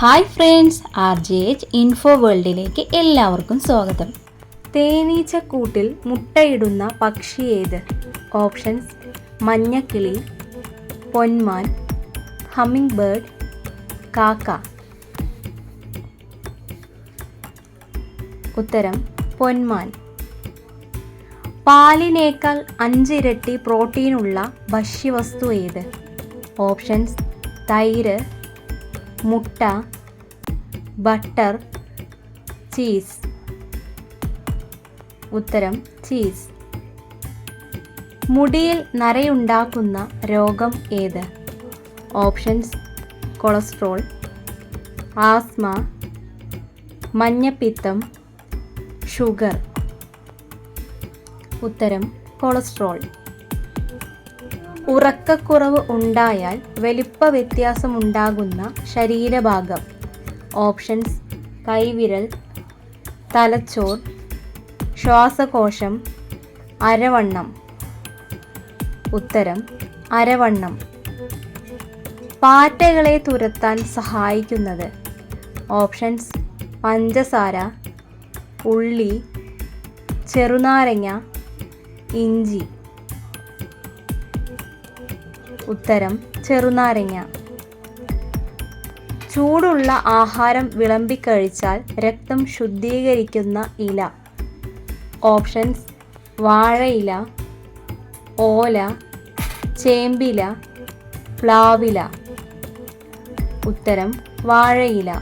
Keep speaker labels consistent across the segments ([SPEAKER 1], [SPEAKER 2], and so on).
[SPEAKER 1] Hi friends R J H info വേൾഡിലേക്ക് എല്ലാവർക്കും സ്വാഗതം.
[SPEAKER 2] തേനീച്ചക്കൂട്ടിൽ മുട്ടയിടുന്ന പക്ഷി ഏത്? ഓപ്ഷൻസ് മഞ്ഞക്കിളി പൊന്മാൻ ഹമ്മിങ് ബേർഡ് കാക്ക. ഉത്തരം പൊന്മാൻ. പാലിനേക്കാൾ അഞ്ചിരട്ടി പ്രോട്ടീനുള്ള ഭക്ഷ്യവസ്തു ഏത്? ഓപ്ഷൻസ് തൈര് മുട്ട ബട്ടർ ചീസ്. ഉത്തരം ചീസ്. മുടിയിൽ നരയുണ്ടാക്കുന്ന രോഗം ഏത്? ഓപ്ഷൻസ് കൊളസ്ട്രോൾ ആസ്മ മഞ്ഞപ്പിത്തം ഷുഗർ. ഉത്തരം കൊളസ്ട്രോൾ. ഉറക്കക്കുറവ് ഉണ്ടായാൽ വലിപ്പ വ്യത്യാസമുണ്ടാകുന്ന ശരീരഭാഗം. ഓപ്ഷൻസ് കൈവിരൽ തലച്ചോർ ശ്വാസകോശം അരവണ്ണം. ഉത്തരം അരവണ്ണം. പാറ്റകളെ തുരത്താൻ സഹായിക്കുന്നത്. ഓപ്ഷൻസ് പഞ്ചസാര ഉള്ളി ചെറുനാരങ്ങ ഇഞ്ചി. ഉത്തരം ചെറുനാരങ്ങ. ചൂടുള്ള ആഹാരം വിളമ്പിക്കഴിച്ചാൽ രക്തം ശുദ്ധീകരിക്കുന്ന ഇല. ഓപ്ഷൻസ് വാഴയില ഓല ചേമ്പില പ്ലാവില. ഉത്തരം വാഴയില.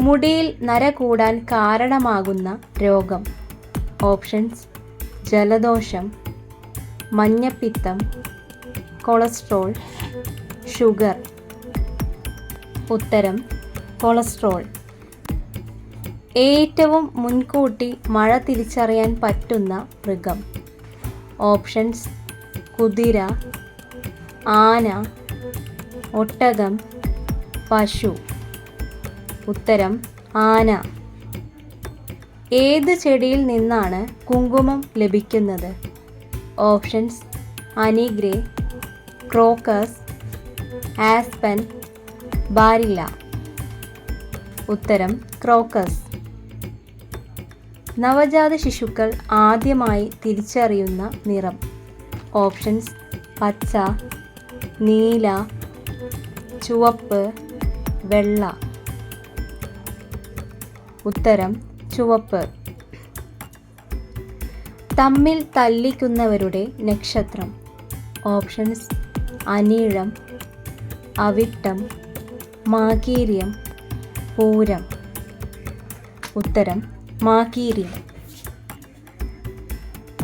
[SPEAKER 2] മുടിയിൽ നര കൂടാൻ കാരണമാകുന്ന രോഗം. ഓപ്ഷൻസ് ജലദോഷം മഞ്ഞപ്പിത്തം കൊളസ്ട്രോൾ ഷുഗർ. ഉത്തരം കൊളസ്ട്രോൾ. ഏറ്റവും മുൻകൂട്ടി മഴ തിരിച്ചറിയാൻ പറ്റുന്ന മൃഗം. ഓപ്ഷൻസ് കുതിര ആന ഒട്ടകം പശു. ഉത്തരം ആന. ഏത് ചെടിയിൽ നിന്നാണ് കുങ്കുമം ലഭിക്കുന്നത്? ഓപ്ഷൻസ് അനിഗ്രേ ക്രോക്കസ് ആസ്പൻ ബാരില. ഉത്തരം ക്രോക്കസ്. നവജാത ശിശുക്കൾ ആദ്യമായി തിരിച്ചറിയുന്ന നിറം. ഓപ്ഷൻസ് പച്ച നീല ചുവപ്പ് വെള്ള. ഉത്തരം ചുവപ്പ്. തമ്മിൽ തല്ലിക്കുന്നവരുടെ നക്ഷത്രം. ഓപ്ഷൻസ് അനീഴം അവിട്ടം മാകീര്യം പൂരം. ഉത്തരം മാകീര്യം.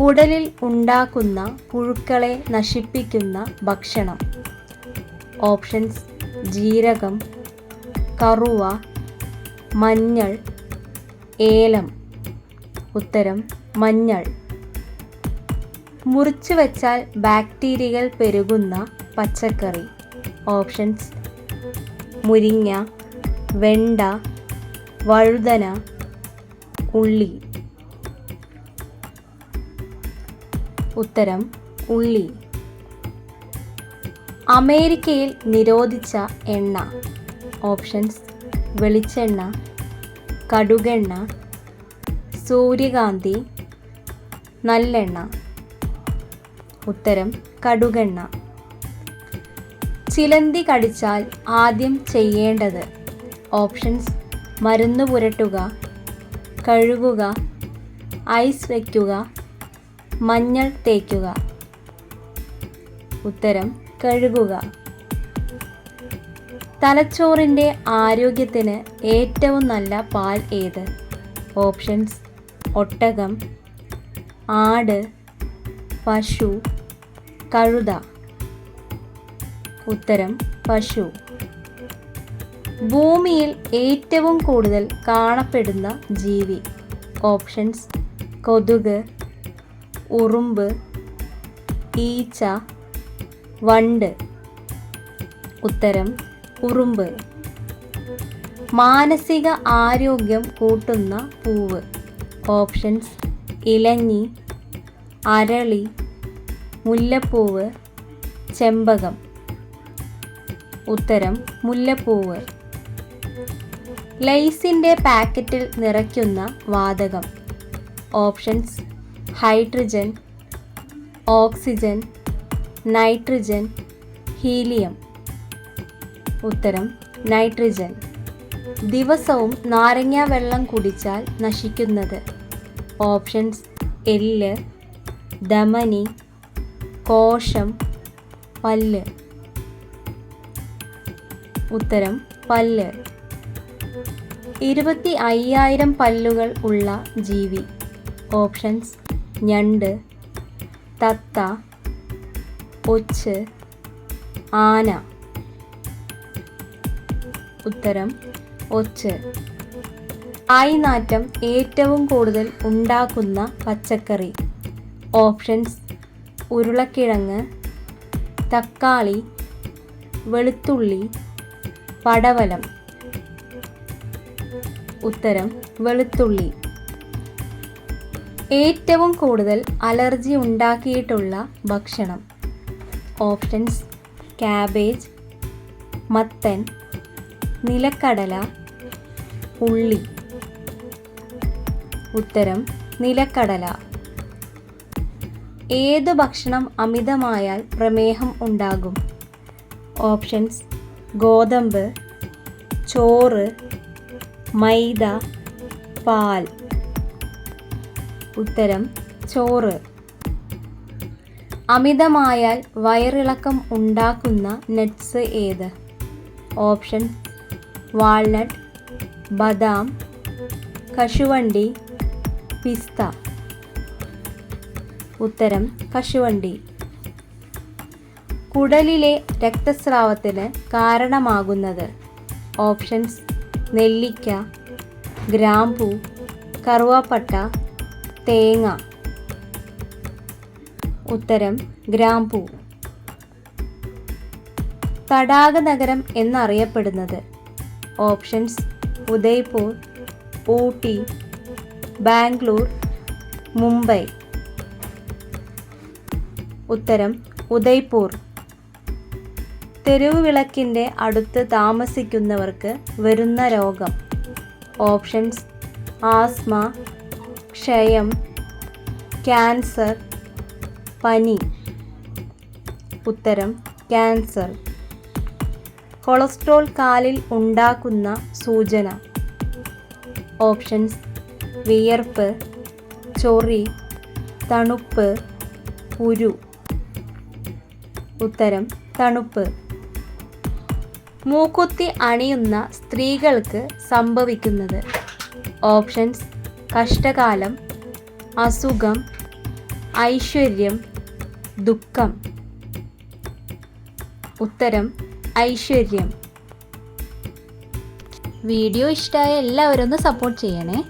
[SPEAKER 2] കുടലിൽ ഉണ്ടാക്കുന്ന പുഴുക്കളെ നശിപ്പിക്കുന്ന ഭക്ഷണം. ഓപ്ഷൻസ് ജീരകം കറുവ മഞ്ഞൾ ഏലം. ഉത്തരം മഞ്ഞൾ. മുറിച്ചു വച്ചാൽ ബാക്ടീരിയകൾ പെരുകുന്ന പച്ചക്കറി. ഓപ്ഷൻസ്. മുരിങ്ങ വെണ്ട വഴുതന ഉള്ളി. ഉത്തരം ഉള്ളി. അമേരിക്കയിൽ നിരോധിച്ച എണ്ണ. ഓപ്ഷൻസ് വെളിച്ചെണ്ണ കടുകെണ്ണ സൂര്യകാന്തി നല്ലെണ്ണ. ഉത്തരം കടുകെണ്ണ. ചിലന്തി കടിച്ചാൽ ആദ്യം ചെയ്യേണ്ടത് ഓപ്ഷൻസ് മരുന്ന് പുരട്ടുക കഴുകുക ഐസ് വയ്ക്കുക മഞ്ഞൾ തേക്കുക. ഉത്തരം കഴുകുക. തലച്ചോറിന്റെ ആരോഗ്യത്തിന് ഏറ്റവും നല്ല പാൽ ഏത്? ഓപ്ഷൻസ് ഒട്ടകം ആട് പശു കഴുത. ഉത്തരം പശു. ഭൂമിയിൽ ഏറ്റവും കൂടുതൽ കാണപ്പെടുന്ന ജീവി. ഓപ്ഷൻസ് കൊതുക് ഉറുമ്പ് ഈച്ച വണ്ട്. ഉത്തരം ഉറുമ്പ്. മാനസിക ആരോഗ്യം കൂട്ടുന്ന പൂവ്. ഓപ്ഷൻസ് ഇലഞ്ഞി അരളി മുല്ലപ്പൂവ് ചെമ്പകം. ഉത്തരം മുല്ലപ്പൂവ്. ലൈസിന്റെ പാക്കറ്റിൽ നിറയ്ക്കുന്ന വാതകം. Options hydrogen oxygen nitrogen helium. ഉത്തരം നൈട്രജൻ. ദിവസവും നാരങ്ങ വെള്ളം കുടിച്ചാൽ നശിക്കുന്നത്. ഓപ്ഷൻസ് എല്ല് ധമനി കോശം പല്ല്. ഉത്തരം പല്ല്. ഇരുപത്തി അയ്യായിരം പല്ലുകൾ ഉള്ള ജീവി. ഓപ്ഷൻസ് ഞണ്ട് തത്ത ഒച്ച് ആന. ഉത്തരം ഒച്ച്. ആയിനാറ്റം ഏറ്റവും കൂടുതൽ ഉണ്ടാക്കുന്ന പച്ചക്കറി. ഓപ്ഷൻസ് ഉരുളക്കിഴങ്ങ് തക്കാളി വെളുത്തുള്ളി പടവലം. ഉത്തരം വെളുത്തുള്ളി. ഏറ്റവും കൂടുതൽ അലർജി ഉണ്ടാക്കിയിട്ടുള്ള ഭക്ഷണം. ഓപ്ഷൻസ് ക്യാബേജ് മത്തൻ നിലക്കടല ഉള്ളി. ഉത്തരം നിലക്കടല. ഏത് ഭക്ഷണം അമിതമായാൽ പ്രമേഹം ഉണ്ടാകും? ഓപ്ഷൻസ് ഗോതമ്പ് ചോറ് മൈദ പാൽ. ഉത്തരം ചോറ്. അമിതമായാൽ വയറിളക്കം ഉണ്ടാക്കുന്ന നട്ട്സ് ഏത്? ഓപ്ഷൻ വാൾനട്ട് ബദാം കശുവണ്ടി പിസ്ത. ഉത്തരം കശുവണ്ടി. കുടലിലെ രക്തസ്രാവത്തിന് കാരണമാകുന്നത് ഓപ്ഷൻസ് നെല്ലിക്ക ഗ്രാമ്പൂ കറുവാപ്പട്ട തേങ്ങ. ഉത്തരം ഗ്രാമ്പൂ. തടാക നഗരം എന്നറിയപ്പെടുന്നത് ഓപ്ഷൻസ് ഉദയ്പൂർ ഊട്ടി ബാംഗ്ലൂർ മുംബൈ. ഉത്തരം ഉദയ്പൂർ. തെരുവ് വിളക്കിന്റെ അടുത്ത് താമസിക്കുന്നവർക്ക് വരുന്ന രോഗം. ഓപ്ഷൻസ് ആസ്മ ക്ഷയം ക്യാൻസർ പനി. ഉത്തരം ക്യാൻസർ. കൊളസ്ട്രോൾ കാലിൽ ഉണ്ടാക്കുന്ന സൂചന. ഓപ്ഷൻസ് വിയർപ്പ് ചൊറി തണുപ്പ് ഉരു. ഉത്തരം തണുപ്പ്. മൂക്കുത്തി അണിയുന്ന സ്ത്രീകൾക്ക് സംഭവിക്കുന്നത്. ഓപ്ഷൻസ് കഷ്ടകാലം അസുഖം ഐശ്വര്യം ദുഃഖം. ഉത്തരം ഐശ്വര്യം.
[SPEAKER 1] വീഡിയോ ഇഷ്ടമായ എല്ലാവരും ഒന്ന് സപ്പോർട്ട് ചെയ്യണേ.